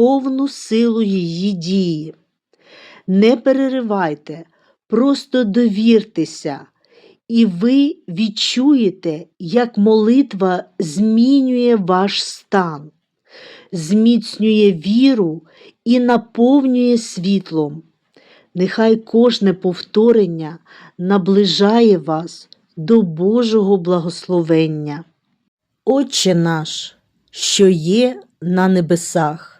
повну силу її дії. Не переривайте, просто довіртеся, і ви відчуєте, як молитва змінює ваш стан, зміцнює віру і наповнює світлом. Нехай кожне повторення наближає вас до Божого благословення. Отче наш, що є на небесах,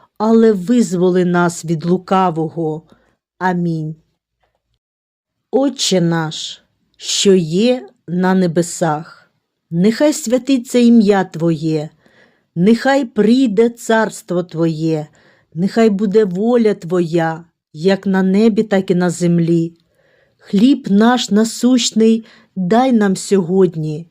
але визволи нас від лукавого. Амінь. Отче наш, що є на небесах, нехай святиться ім'я Твоє, нехай прийде царство Твоє, нехай буде воля Твоя, як на небі, так і на землі. Хліб наш насущний дай нам сьогодні,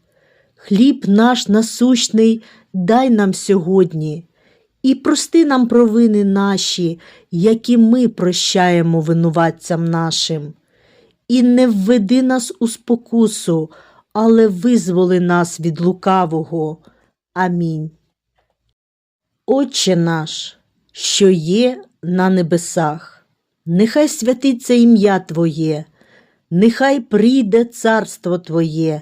Хліб наш насущний дай нам сьогодні, і прости нам провини наші, які ми прощаємо винуватцям нашим. І не введи нас у спокусу, але визволи нас від лукавого. Амінь. Отче наш, що є на небесах, нехай святиться ім'я Твоє, нехай прийде царство Твоє,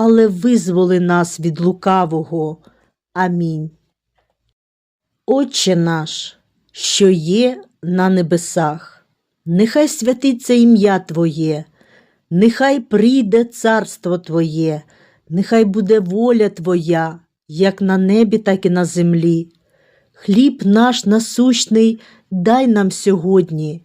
але визволи нас від лукавого. Амінь. Отче наш, що є на небесах, нехай святиться ім'я Твоє, нехай прийде царство Твоє, нехай буде воля Твоя, як на небі, так і на землі. Хліб наш насущний дай нам сьогодні,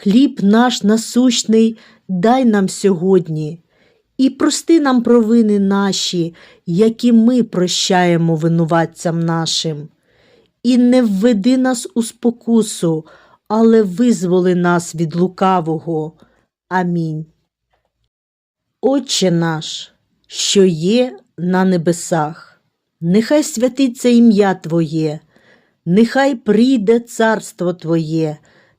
Хліб наш насущний дай нам сьогодні, і прости нам провини наші, які ми прощаємо винуватцям нашим. І не введи нас у спокусу, але визволи нас від лукавого. Амінь. Отче наш, що є на небесах, нехай святиться ім'я Твоє, нехай прийде царство Твоє,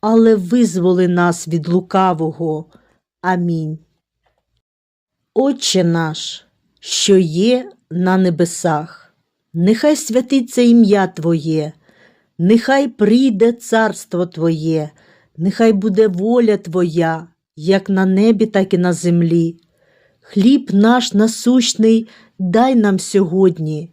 але визволи нас від лукавого. Амінь. Отче наш, що є на небесах, нехай святиться ім'я Твоє, нехай прийде царство Твоє, нехай буде воля Твоя, як на небі, так і на землі. Хліб наш насущний дай нам сьогодні,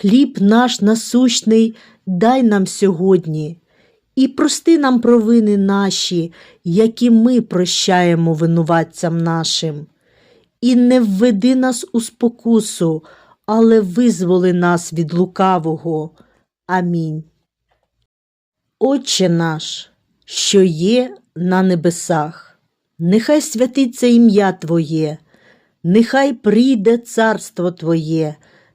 Хліб наш насущний дай нам сьогодні, і прости нам провини наші, які ми прощаємо винуватцям нашим. І не введи нас у спокусу, але визволи нас від лукавого. Амінь. Отче наш, що є на небесах, нехай святиться ім'я Твоє, нехай прийде царство Твоє,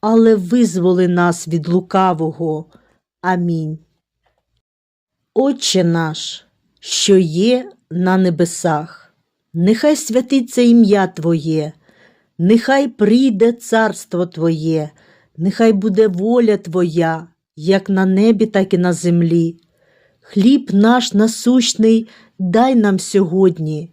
але визволи нас від лукавого. Амінь. Отче наш, що є на небесах, нехай святиться ім'я Твоє, нехай прийде царство Твоє, нехай буде воля Твоя, як на небі, так і на землі. Хліб наш насущний дай нам сьогодні,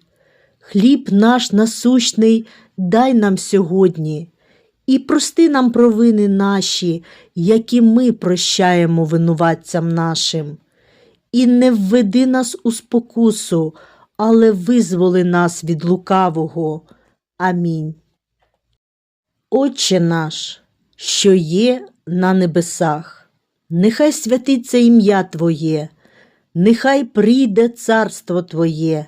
Хліб наш насущний дай нам сьогодні, і прости нам провини наші, які ми прощаємо винуватцям нашим. І не введи нас у спокусу, але визволи нас від лукавого. Амінь. Отче наш, що є на небесах, нехай святиться ім'я Твоє, нехай прийде царство Твоє,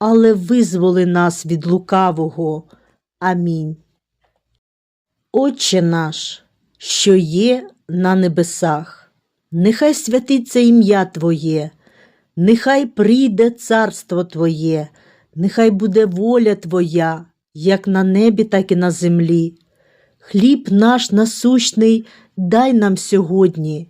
але визволи нас від лукавого. Амінь. Отче наш, що є на небесах, нехай святиться ім'я Твоє, нехай прийде царство Твоє, нехай буде воля Твоя, як на небі, так і на землі. Хліб наш насущний дай нам сьогодні,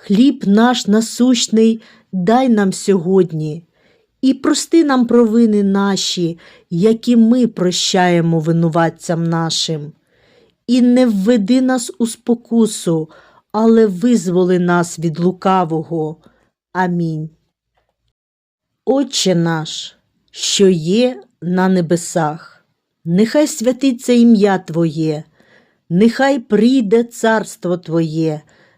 Хліб наш насущний дай нам сьогодні, і прости нам провини наші, які ми прощаємо винуватцям нашим. І не введи нас у спокусу, але визволи нас від лукавого. Амінь. Отче наш, що є на небесах, нехай святиться ім'я Твоє, нехай прийде царство Твоє,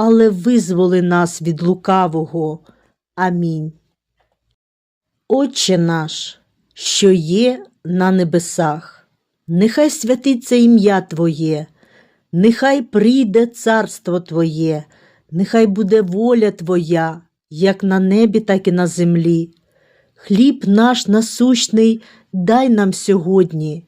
але визволи нас від лукавого. Амінь. Отче наш, що є на небесах, нехай святиться ім'я Твоє, нехай прийде царство Твоє, нехай буде воля Твоя, як на небі, так і на землі. Хліб наш насущний дай нам сьогодні,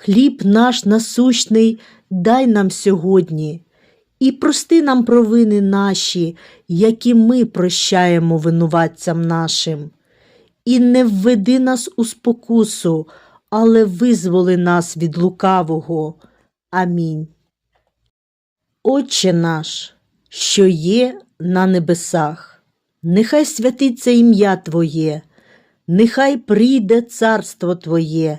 Хліб наш насущний дай нам сьогодні, і прости нам провини наші, які ми прощаємо винуватцям нашим. І не введи нас у спокусу, але визволи нас від лукавого. Амінь. Отче наш, що є на небесах, нехай святиться ім'я Твоє, нехай прийде царство Твоє,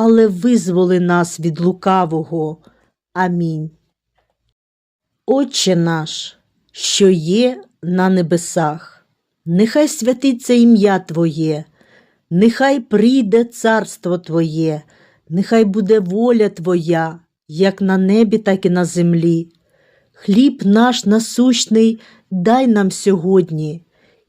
але визволи нас від лукавого. Амінь. Отче наш, що є на небесах, нехай святиться ім'я Твоє, нехай прийде царство Твоє, нехай буде воля Твоя, як на небі, так і на землі. Хліб наш насущний дай нам сьогодні,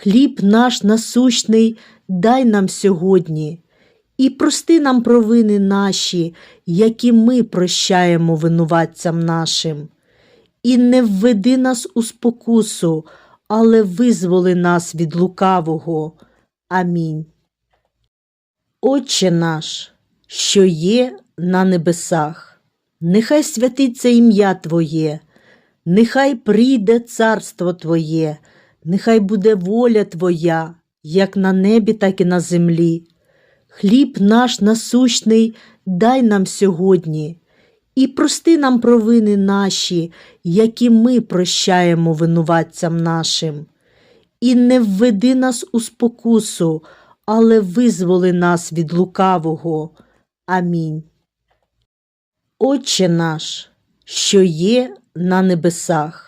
Хліб наш насущний дай нам сьогодні, і прости нам провини наші, які ми прощаємо винуватцям нашим. і не введи нас у спокусу, але визволи нас від лукавого. Амінь. Отче наш, що є на небесах, нехай святиться ім'я Твоє, нехай прийде царство Твоє, нехай буде воля Твоя, як на небі, так і на землі. Хліб наш насущний дай нам сьогодні, і прости нам провини наші, які ми прощаємо винуватцям нашим. І не введи нас у спокусу, але визволи нас від лукавого. Амінь. Отче наш, що є на небесах,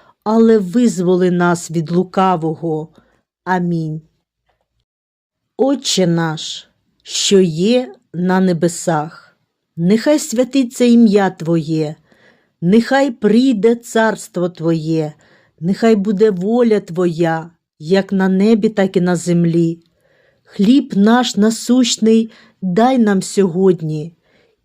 але визволи нас від лукавого. Амінь. Отче наш, що є на небесах, нехай святиться ім'я Твоє, нехай прийде царство Твоє, нехай буде воля Твоя, як на небі, так і на землі. Хліб наш насущний дай нам сьогодні,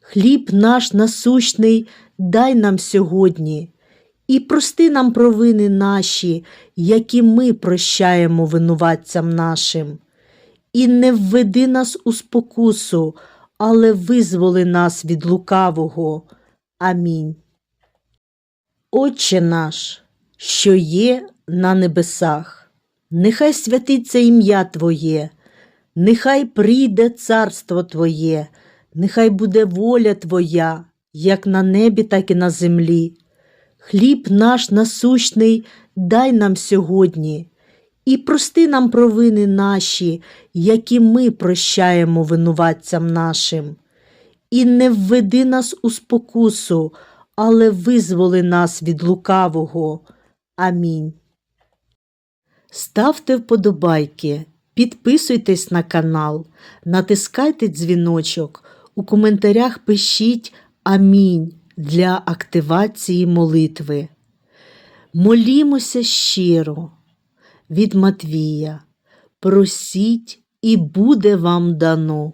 Хліб наш насущний дай нам сьогодні, і прости нам провини наші, які ми прощаємо винуватцям нашим. І не введи нас у спокусу, але визволи нас від лукавого. Амінь. Отче наш, що є на небесах, нехай святиться ім'я Твоє, нехай прийде царство Твоє, нехай буде воля Твоя, як на небі, так і на землі. Хліб наш насущний дай нам сьогодні, і прости нам провини наші, які ми прощаємо винуватцям нашим. І не введи нас у спокусу, але визволи нас від лукавого. Амінь. Ставте вподобайки, підписуйтесь на канал, натискайте дзвіночок, у коментарях пишіть Амінь для активації молитви. Молімося щиро від Матвія. Просіть, і буде вам дано.